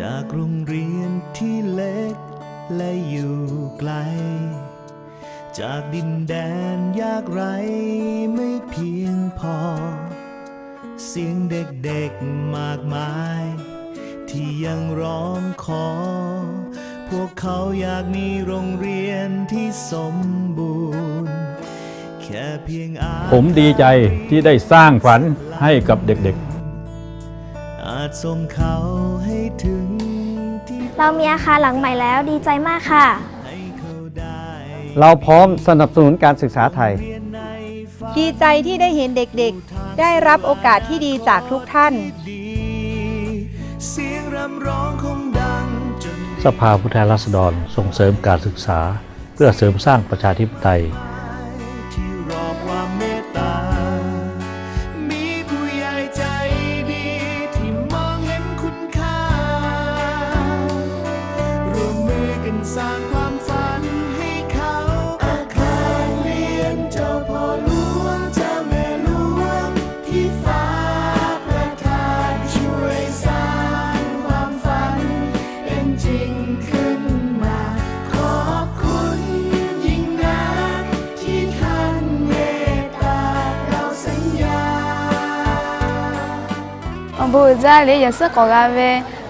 จากโรงเรียนที่เล็กและอยู่ไกล จากดินแดนยากไรไม่เพียงพอ เสียงเด็กๆมากมาย ที่ยังร้องขอ พวกเขาอยากมีโรงเรียนที่สมบูรณ์ แค่เพียงอาผมดีใจที่ได้สร้างฝันให้กับเด็กอาจส่งเขาให้ถึงที่ เรามีอาคารหลังใหม่แล้วดีใจมากค่ะให้เขาได้เราพร้อมสนับสนุนการศึกษาไทยเรียนในฝันดีใจที่ได้เห็นเด็กๆ ได้รับโอกาสที่ดีจากทุกท่านดีเสียงรำร้องคงดังจนสภาผู้แทนราษฎรส่งเสริมการศึกษา เพื่อเสริมสร้างประชาธิปไตย จะเหรือย่าเสื้กอกาเว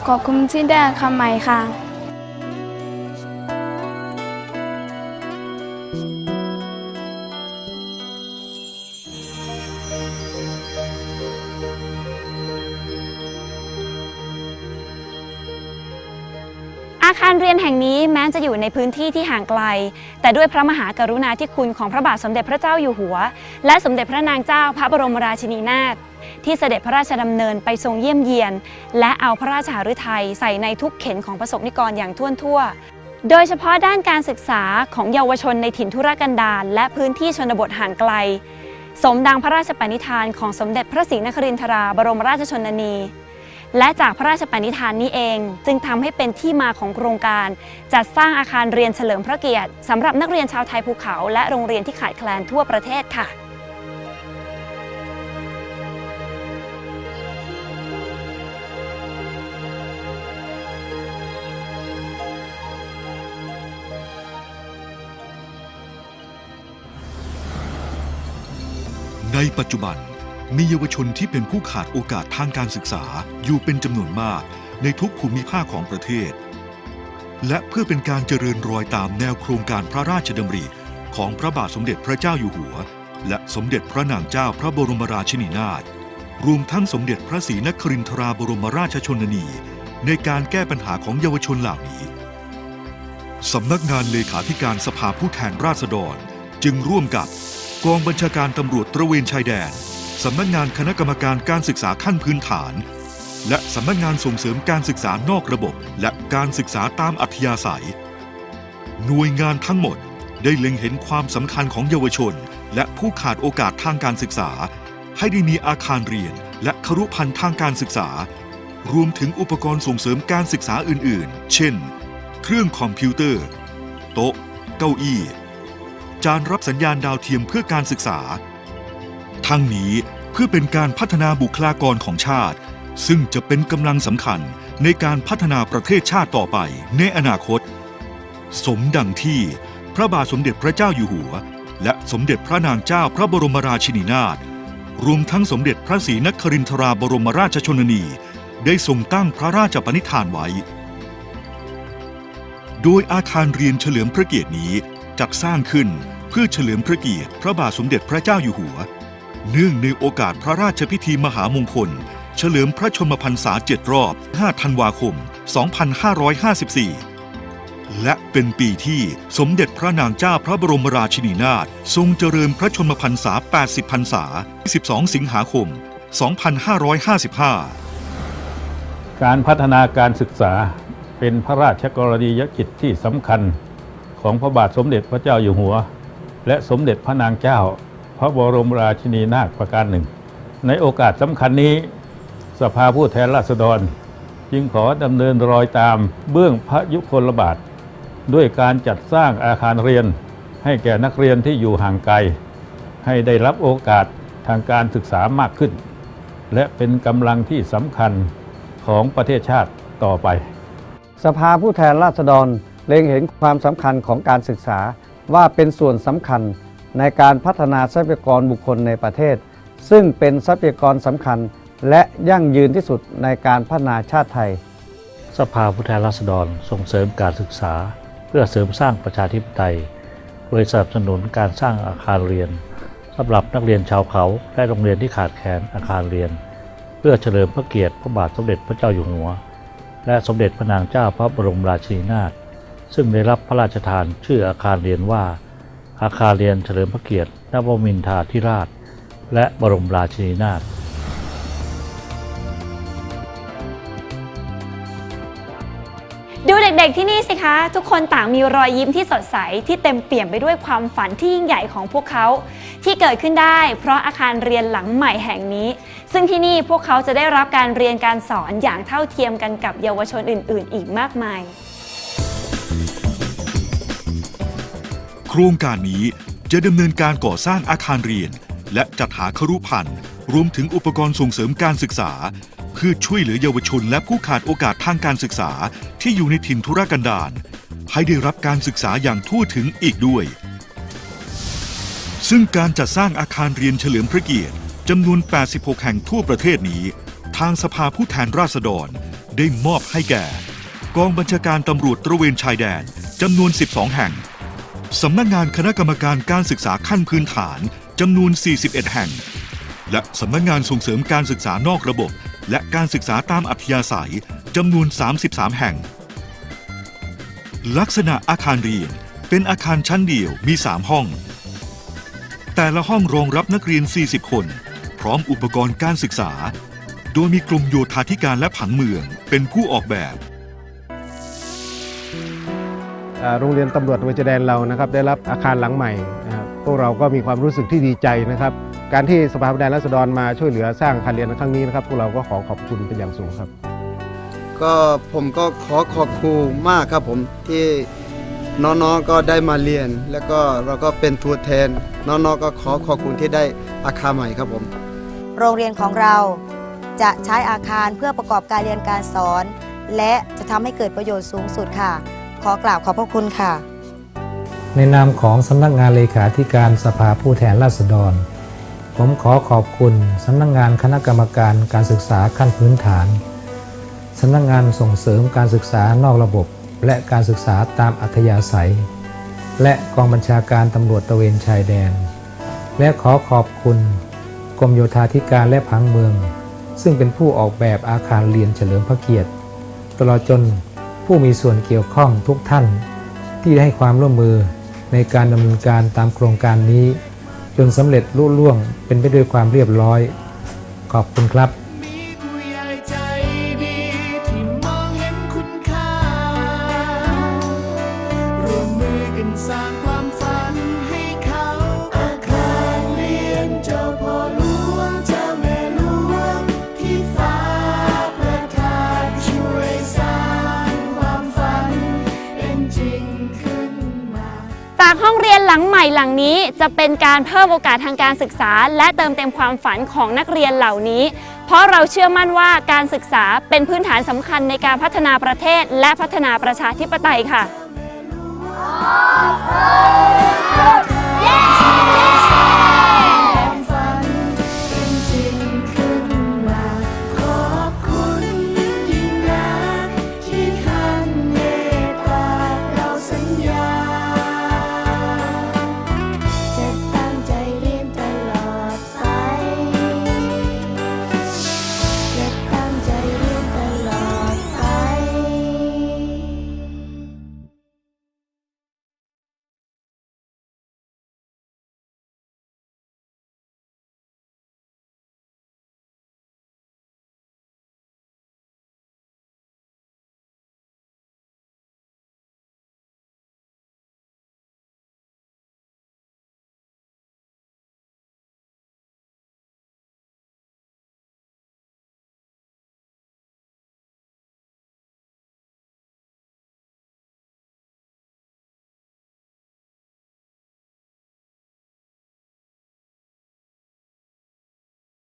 ขอคุ้มที่ได้คำใหม่ค่ะ นแห่งนี้แม้จะอยู่ในพื้นที่ที่ห่างไกล แต่ด้วยพระมหากรุณาธิคุณของพระบาทสมเด็จพระเจ้าอยู่หัว และสมเด็จพระนางเจ้าพระบรมราชินีนาถที่เสด็จพระราชดำเนินไปทรงเยี่ยมเยียน และเอาพระราชหฤทัยใส่ในทุกเข็นของประสบนิกรอย่างท่วนทั่ว โดยเฉพาะด้านการศึกษาของเยาวชนในถิ่นทุรกันดารและพื้นที่ชนบทห่างไกล สมดังพระราชปณิธานของสมเด็จพระศรีนครินทราบรมราชชนนี และจากพระราชปณิธานนี้เอง จึงทำให้เป็นที่มาของโครงการ จัดสร้างอาคารเรียนเฉลิมพระเกียรติสำหรับนักเรียนชาวไทยภูเขา และโรงเรียนที่ขาดแคลนทั่วประเทศค่ะในปัจจุบัน มีเยาวชนที่เป็นผู้ขาดโอกาสทางการศึกษาอยู่เป็นจำนวนมากในทุกภูมิภาคของประเทศ และเพื่อเป็นการเจริญรอยตามแนวโครงการพระราชดำริ ของพระบาทสมเด็จพระเจ้าอยู่หัว และสมเด็จพระนางเจ้าพระบรมราชินีนาถรวมทั้งสมเด็จพระศรีนครินทราบรมราชชนนี ในการแก้ปัญหาของเยาวชนเหล่านี้สำนักงานเลขาธิการสภาผู้แทนราษฎร จึงร่วมกับกองบัญชาการตำรวจตระเวนชายแดน สำนักงานคณะกรรมการการศึกษาขั้นพื้นฐาน และสำนักงานส่งเสริมการศึกษานอกระบบ และการศึกษาตามอัธยาศัย หน่วยงานทั้งหมดได้เล็งเห็นความสำคัญของเยาวชน และผู้ขาดโอกาสทางการศึกษา ให้ได้มีอาคารเรียน และครุพันธ์ทางการศึกษา รวมถึงอุปกรณ์ส่งเสริมการศึกษาอื่น ๆ เช่น เครื่องคอมพิวเตอร์ โต๊ะ เก้าอี้ จานรับสัญญาณดาวเทียมเพื่อการศึกษา ทั้งนี้เพื่อเป็นการพัฒนาบุคลากรของชาติ ซึ่งจะเป็นกำลังสำคัญในการพัฒนาประเทศชาติต่อไปในอนาคต สมดังที่พระบาทสมเด็จพระเจ้าอยู่หัว และสมเด็จพระนางเจ้าพระบรมราชินีนาถรวมทั้งสมเด็จพระศรีนครินทราบรมราชชนนี ได้ทรงตั้งพระราชปณิธานไว้ โดยอาคารเรียนเฉลิมพระเกียรตินี้จัดสร้างขึ้นเพื่อเฉลิมพระเกียรติพระบาทสมเด็จพระเจ้าอยู่หัว เนื่องในโอกาสพระราชพิธีมหามงคล เฉลิมพระชนมพรรษาเจ็ดรอบ 5 ธันวาคม 2554 และเป็นปีที่สมเด็จพระนางเจ้าพระบรมราชินีนาถทรงเจริญพระชนมพรรษา 80 พรรษา 12 สิงหาคม 2555การพัฒนาการศึกษาเป็นพระราชกรณียกิจที่สำคัญของพระบาทสมเด็จพระเจ้าอยู่หัว และสมเด็จพระนางเจ้า พระบรมราชินีนาถประการหนึ่ง ในโอกาสสำคัญนี้ สภาผู้แทนราษฎร จึงขอดำเนินรอยตามเบื้องพระยุคลบาท ด้วยการจัดสร้างอาคารเรียน ให้แก่นักเรียนที่อยู่ห่างไกล ให้ได้รับโอกาสทางการศึกษามากขึ้น และเป็นกำลังที่สำคัญของประเทศชาติต่อไป สภาผู้แทนราษฎรเล็งเห็นความสำคัญของการศึกษาว่าเป็นส่วนสำคัญ ในการพัฒนาทรัพยากรบุคคลในประเทศ ซึ่งเป็นทรัพยากรสำคัญและยั่งยืนที่สุดในการพัฒนาชาติไทย สภาผู้แทนราษฎรส่งเสริมการศึกษา เพื่อเสริมสร้างประชาธิปไตย โดยสนับสนุนการสร้างอาคารเรียนสำหรับนักเรียนชาวเขาและโรงเรียนที่ขาดแคลนอาคารเรียน เพื่อเฉลิมพระเกียรติพระบาทสมเด็จพระเจ้าอยู่หัว และสมเด็จพระนางเจ้าพระบรมราชินีนาถซึ่งได้รับพระราชทานชื่ออาคารเรียนว่า อาคารเรียนเฉลิมพระเกียรตินวมินทราธิราช และบรมราชินีนาถดูเด็กๆที่นี่สิคะ ทุกคนต่างมีรอยยิ้มที่สดใสที่เต็มเปี่ยมไปด้วยความฝันที่ยิ่งใหญ่ของพวกเขา ที่เกิดขึ้นได้ เพราะอาคารเรียนหลังใหม่แห่งนี้ ซึ่งที่นี่พวกเขาจะได้รับการเรียนการสอนอย่างเท่าเทียมกันกับเยาวชนอื่น ๆ อีกมากมาย ครงการนี้จะดำเนินการก่อสร้างอาคารเรียน และจัดหาครุพันธ์รวมถึงอุปกรณ์ส่งเสริมการศึกษา เพื่อช่วยเหลือเยาวชนและผู้ขาดโอกาสทางการศึกษาที่อยู่ในถิ่นทุรกันดารให้ได้รับการศึกษาอย่างทั่วถึงอีกด้วย ซึ่งการจัดสร้างอาคารเรียนเฉลิมพระเกียรติจำนวน 86 แห่งทั่วประเทศนี้ ทางสภาผู้แทนราษฎรได้มอบให้แก่ กองบัญชาการตำรวจตระเวนชายแดนจำนวน 12 แห่ง สำนักงานคณะกรรมการการศึกษาขั้นพื้นฐานจำนวน 41 แห่ง และสำนักงานส่งเสริมการศึกษานอกระบบ และการศึกษาตามอัธยาศัยจำนวน 33 แห่ง ลักษณะอาคารเรียนเป็นอาคารชั้นเดียวมี 3 ห้อง แต่ละห้องรองรับนักเรียน 40 คน พร้อมอุปกรณ์การศึกษา โดยมีกรมโยธาธิการและผังเมืองเป็นผู้ออกแบบ โรงเรียนตำรวจตระเวนชายแดนเรานะครับได้รับอาคารหลังใหม่นะครับพวกเราก็มีความรู้สึกที่ดีใจนะครับ การที่สภาผู้แทนราษฎรมาช่วยเหลือสร้างอาคารเรียนในครั้งนี้นะครับพวกเราก็ขอขอบคุณเป็นอย่างสูงครับ ก็ผมก็ขอขอบคุณมากครับผมที่น้องๆก็ได้มาเรียน แล้วก็เราก็เป็นตัวแทน น้องๆก็ขอขอบคุณที่ได้อาคารใหม่ครับผม โรงเรียนของเราจะใช้อาคารเพื่อประกอบการเรียนการสอน และจะทำให้เกิดประโยชน์สูงสุดค่ะ ขอกราบขอบพระคุณค่ะ ในนามของสำนักงานเลขาธิการสภาผู้แทนราษฎร ผมขอขอบคุณสำนักงานคณะกรรมการการศึกษาขั้นพื้นฐานสำนักงานส่งเสริมการศึกษานอกระบบ และการศึกษาตามอัธยาศัย และกองบัญชาการตำรวจตะเวนชายแดน และขอขอบคุณกรมโยธาธิการและผังเมือง ซึ่งเป็นผู้ออกแบบอาคารเรียนเฉลิมพระเกียรติ ตลอดจน ผู้มีส่วนเกี่ยวข้องทุกท่าน ที่ได้ให้ความร่วมมือในการดำเนินการตามโครงการนี้ จนสำเร็จลุล่วงเป็นไปด้วยความเรียบร้อย ขอบคุณครับ ม่หลังนี้จะเป็นการเพิ่มโอกาสทางการศึกษา และเติมเต็มความฝันของนักเรียนเหล่านี้ เพราะเราเชื่อมั่นว่าการศึกษาเป็นพื้นฐานสำคัญในการพัฒนาประเทศและพัฒนาประชาธิปไตยค่ะ